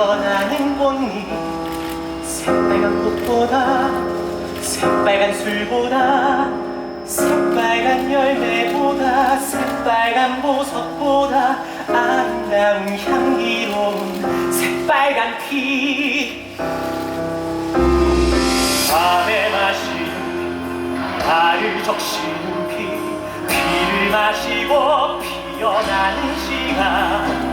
일어나 행복이 새빨간 꽃보다 새빨간 술보다 새빨간 열매보다 새빨간 보석보다 아름다운 향기로운 새빨간 피. 밤에 마시는 나를 적시는 피 피를 마시고 피어나는 시간.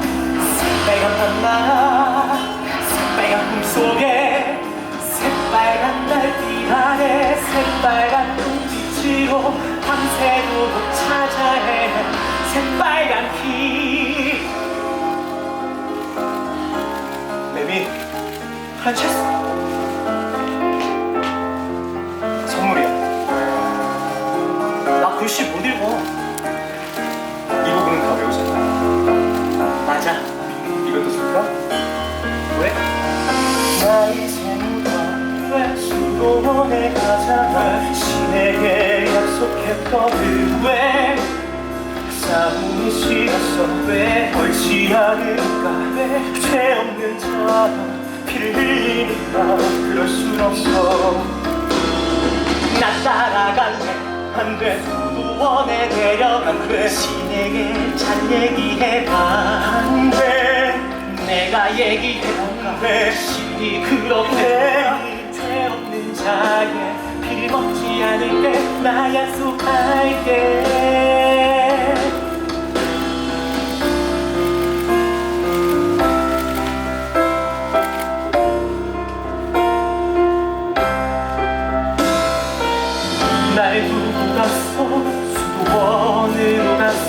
새빨간 피 메미 프란체스 선물이야 나 글씨 못 읽어 이 부분은 다 외우셨나요? 맞아 이것도 쓸까? 왜? 나의 생과 왜 수도원에 가잖아 신에게 약속했거든 왜 싸움이 싫었어 왜 옳지 않을까? 왜죄 없는 자가 피를 흘리니까 그럴 순 없어. 나 따라갈래. 안돼 수도원에 데려간 돼 신에게 잘 얘기해봐. 안돼. 내가 얘기해볼까? 왜 신이 그렇게 죄 없는 자의 피를 먹지 않을게? 나 약속할게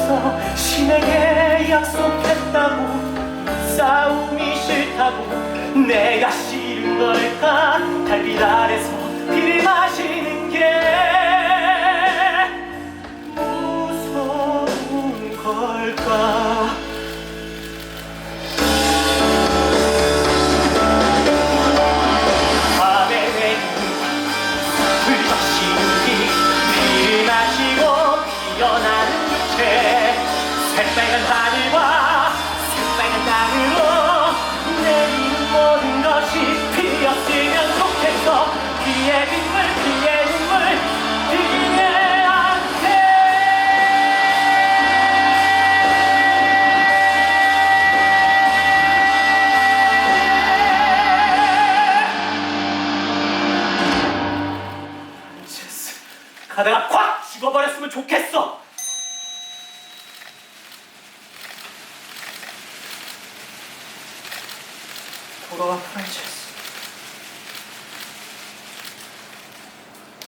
갔어 신에게 약속했다고 싸움이 싫다고 내가 싫은 걸까? 달빛 아래서 피를 마시는 게 무서운 걸까 새빨간 하늘과 새빨간 땅으로 내리는 모든 것이 피었으면 좋겠어. 피의 빗물 피의 눈물 안돼 프란체스 가다가 콱 죽어버렸으면 좋겠어 Buralar kaç.